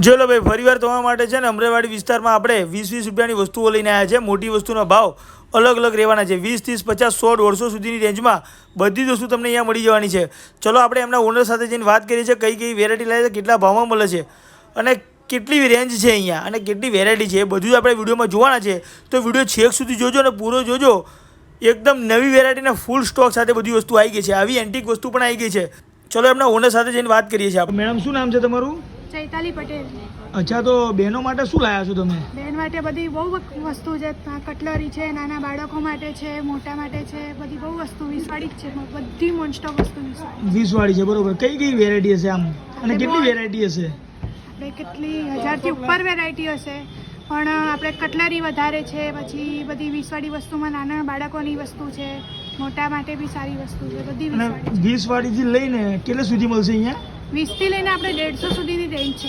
ચલો ભાઈ, ફરીવાર તમારા માટે છે ને અમરેવાડી વિસ્તારમાં આપણે વીસ વીસ રૂપિયાની વસ્તુઓ લઈને આવ્યા છે મોટી વસ્તુનો ભાવ અલગ અલગ રહેવાના છે. વીસ, ત્રીસ, પચાસ, સો, દોઢસો સુધીની રેન્જમાં બધી જ વસ્તુ તમને અહીંયા મળી જવાની છે. ચલો, આપણે એમના ઓનર સાથે જઈને વાત કરીએ છીએ, કઈ કઈ વેરાયટી લાવે છે, કેટલા ભાવમાં મળે છે અને કેટલી રેન્જ છે અહીંયા અને કેટલી વેરાયટી છે એ બધું જ આપણે વિડીયોમાં જોવાના છે. તો વીડિયો છેક સુધી જોજો અને પૂરો જોજો. એકદમ નવી વેરાયટીના ફૂલ સ્ટોક સાથે બધી વસ્તુ આવી ગઈ છે. આવી એન્ટિક વસ્તુ પણ આવી ગઈ છે. ચલો, એમના ઓનર સાથે જઈને વાત કરીએ છીએ મેડમ, શું નામ છે તમારું? ચૈતાલી પટેલ. અચ્છા તો બહેનો માટે શું લાયા છો તમે? બેન માટે બધી બહુ વસ્તુ છે. કટલરી છે નાના બાળકો માટે છે મોટા માટે છે બધી બહુ વસ્તુ વીસવાળી જ છે. બધી મોનસ્ટોપ વસ્તુ વીસવાળી વીસ વાળી છે બરોબર. કઈ કઈ વેરાયટી હશે આમ? અને કેટલી વેરાયટી હશે? કેટલી હજારથી ઉપર વેરાયટી હશે. પણ આપણે કટલરી વધારે છે પછી બધી વીસવાળી વસ્તુમાં નાના બાળકોની વસ્તુ છે મોટા માટે બી સારી વસ્તુ છે બધી વીસવાળી થી લઈને કેટલે સુધી મળશે અહીંયા? વીસથી લઈને આપણે દેડસો સુધીની રેન્જ છે.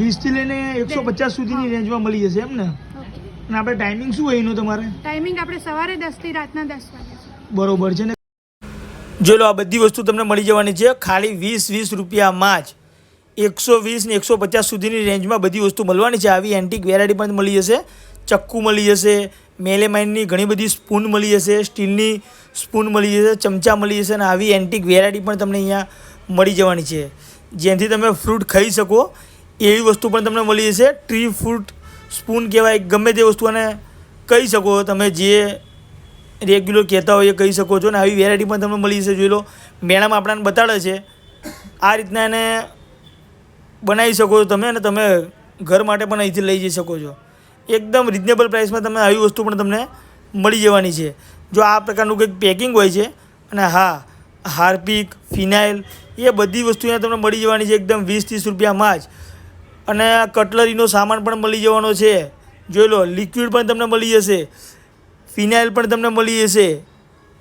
વીસથી લઈને એકસો પચાસ સુધીની રેન્જમાં મળી જશે એમ ને? અને આપણે ટાઈમિંગ શું હોય એનું તમારે? ટાઈમિંગ આપણે સવારે દસથી રાતના દસ વાગે બરોબર છે ને? જો લો આ બધી વસ્તુ તમને મળી જવાની છે. ખાલી વીસ વીસ રૂપિયામાં જ એકસો વીસ ને એકસો પચાસ સુધીની રેન્જમાં બધી વસ્તુ મળવાની છે. આવી એન્ટિક વેરાયટી પણ મળી જશે. ચક્કુ મળી જશે. મેલેમાઇનની ઘણી બધી સ્પૂન મળી જશે. સ્ટીલની સ્પૂન મળી જશે. ચમચા મળી જશે. અને આવી એન્ટિક વેરાયટી પણ તમને અહીંયા મળી જવાની છે. જેનાથી તમે ફ્રૂટ ખાઈ શકો, એવી વસ્તુ પણ તમને મળી જશે. ટ્રી ફ્રૂટ સ્પૂન કહેવાય, ગમે તે વસ્તુ અને કહી શકો. તમે જે રેગ્યુલર કહેતા હોય એ કહી શકો છો. ને આવી વેરાયટી પણ તમને મળી જશે, જોઈ લો. મેળામાં આપણાને બતાડે છે. આ રીતના એને બનાવી શકો છો તમે અને તમે ઘર માટે પણ અહીંથી લઈ જઈ શકો છો. એકદમ રિઝનેબલ પ્રાઇસમાં તમે આવી વસ્તુ પણ તમને મળી જવાની છે. જો આ પ્રકારનું કંઈક પેકિંગ હોય છે, અને હા હાર્પિક, ફિનાઇલ, એ બધી વસ્તુ અહીંયા તમને મળી જવાની છે એકદમ વીસ ત્રીસ રૂપિયામાં જ. અને કટલરીનો સામાન પણ મળી જવાનો છે. જોઈ લો, લિક્વિડ પણ તમને મળી જશે. ફિનાઇલ પણ તમને મળી જશે.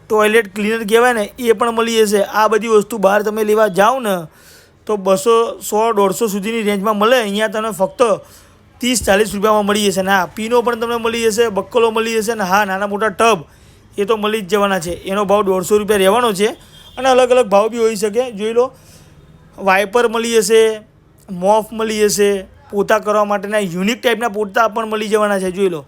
ટોયલેટ ક્લીનર કહેવાય ને, એ પણ મળી જશે. આ બધી વસ્તુ બહાર તમે લેવા જાઓ ને, તો બસો, સો, દોઢસો સુધીની રેન્જમાં મળે. અહીંયા તમને ફક્ત ત્રીસ ચાલીસ રૂપિયામાં મળી જશે. ને હા પીનો પણ તમને મળી જશે, બક્કલો મળી જશે ને, હા, નાના મોટા ટબ, એ તો મળી જ જવાના છે. એનો ભાવ દોઢસો રૂપિયા રહેવાનો છે. અને અલગ અલગ ભાવ બી હોઈ શકે. જોઈ લો, વાઇપર મળી જશે મોફ મળી જશે પોતા કરવા માટેના યુનિક ટાઈપના પોતા પણ મળી જવાના છે, જોઈ લો.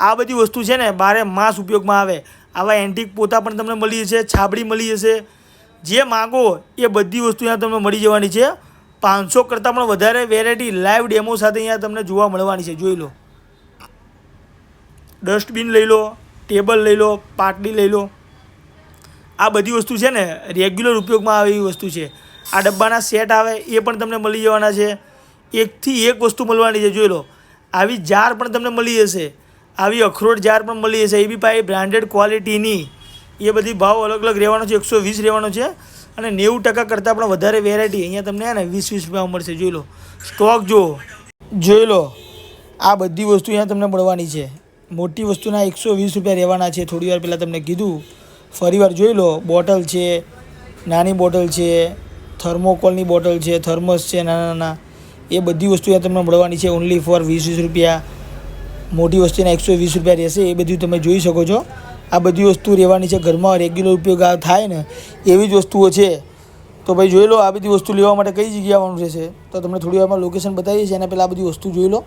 આ બધી વસ્તુ છે ને બારે માસ ઉપયોગમાં આવે. આવા એન્ટિક પોતા પણ તમને મળી જશે છાબડી મળી જશે જે માગો એ બધી વસ્તુ અહીંયા તમને મળી જવાની છે. પાંચસો કરતાં પણ વધારે વેરાયટી લાઈવ ડેમો સાથે અહીંયા તમને જોવા મળવાની છે, જોઈ લો. ડસ્ટબિન લઈ લો ટેબલ લઈ લો, પાટલી લઈ લો. આ બધી વસ્તુ છે ને રેગ્યુલર ઉપયોગમાં આવે એવી વસ્તુ છે. આ ડબ્બાના સેટ આવે, એ પણ તમને મળી જવાના છે. એકથી એક વસ્તુ મળવાની છે, જોઈ લો. આવી જાર પણ તમને મળી જશે. આવી અખરોટ જાર પણ મળી જશે. એ બી પાછી બ્રાન્ડેડ ક્વોલિટીની એ બધી ભાવ અલગ અલગ રહેવાનો છે, એકસો વીસ રહેવાનો છે. અને નેવું ટકા કરતાં પણ વધારે વેરાયટી અહીંયા તમને ને, વીસ વીસ રૂપિયામાં મળશે, જોઈ લો. સ્ટોક જુઓ. જોઈ લો. આ બધી વસ્તુ અહીંયા તમને મળવાની છે. મોટી વસ્તુના એકસો વીસ રૂપિયા રહેવાના છે. થોડી વાર પહેલાં તમને કીધું. ફરીવાર જોઈ લો, બોટલ છે, નાની બોટલ છે, થર્મોકોલની બોટલ છે, થર્મસ છે, નાના નાના. એ બધી વસ્તુ ત્યાં તમને મળવાની છે ઓનલી ફોર વીસ વીસ રૂપિયા. મોટી વસ્તુના એકસો વીસ રૂપિયા રહેશે, એ બધું તમે જોઈ શકો છો. આ બધી વસ્તુ રહેવાની છે, ઘરમાં રેગ્યુલર ઉપયોગ થાય ને, એવી જ વસ્તુઓ છે. તો ભાઈ જોઈ લો, આ બધી વસ્તુ લેવા માટે કઈ જગ્યાએ આવવાનું રહેશે? તો તમને થોડી વારમાં લોકેશન બતાવીએ છીએ, એના પહેલાં આ બધી વસ્તુ જોઈ લો.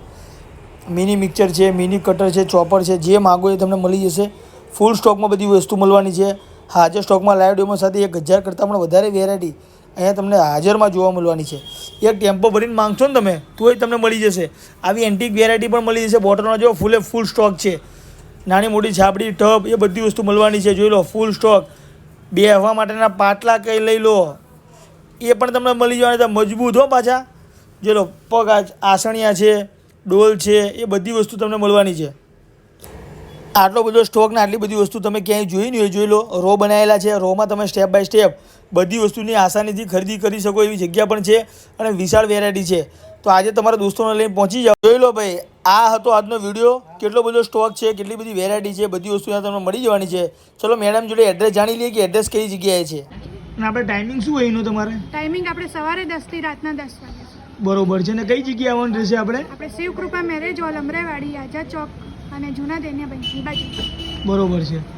મિની મિક્સર છે મિની કટર છે ચોપર છે, જે માગો એ તમને મળી જશે. ફૂલ સ્ટોકમાં બધી વસ્તુ મળવાની છે. હાજર સ્ટોકમાં લાઈવ ડેમો સાથે એક હજાર કરતાં પણ વધારે વેરાયટી અહીંયા તમને હાજરમાં જોવા મળવાની છે. એક ટેમ્પો ભરીને માંગશો ને તમે, તોય તમને મળી જશે. આવી એન્ટિક વેરાયટી પણ મળી જશે. બોટલનો જો ફૂલે ફૂલ સ્ટોક છે. નાની મોટી છાપડી ટબ એ બધી વસ્તુ મળવાની છે. જોઈ લો ફૂલ સ્ટોક બે હવા માટેના પાટલા કંઈ લઈ લો. એ પણ તમને મળી જવાના મજબૂત હો પાછા. જોઈ લો, પગ આસણિયા છે, ડોલ છે, એ બધી વસ્તુ તમને મળવાની છે. આટલો બધો સ્ટોક ને આટલી બધી વસ્તુ તમે ક્યાંય જોઈ નહીં હોય જોઈ લો. રો બનાવેલા છે. રોમાં તમે સ્ટેપ બાય સ્ટેપ બધી વસ્તુની આસાનીથી ખરીદી કરી શકો એવી જગ્યા પણ છે અને વિશાળ વેરાયટી છે. તો આજે તમારા દોસ્તોને લઈને પહોંચી જાઓ. જોઈ લો ભાઈ આ હતો આજનો વીડિયો કેટલો બધો સ્ટોક છે કેટલી બધી વેરાયટી છે બધી વસ્તુ તમને મળી જવાની છે. ચલો મેડમ જોડે એડ્રેસ જાણી લઈએ કે એડ્રેસ કઈ જગ્યાએ છે. અને આપણે ટાઈમિંગ શું હોય એનું તમારે? ટાઈમિંગ આપણે સવારે દસથી રાતના 10 વાગે. બરોબર છે. ને કઈ જગ્યાએ આવવાનું રહેશે આપણે? આપણે શિવકૃપા મેરેજ હોલ અમરેવાડી આઝાદ ચોક. અને જૂના બેંકની બાજુ. બરોબર છે.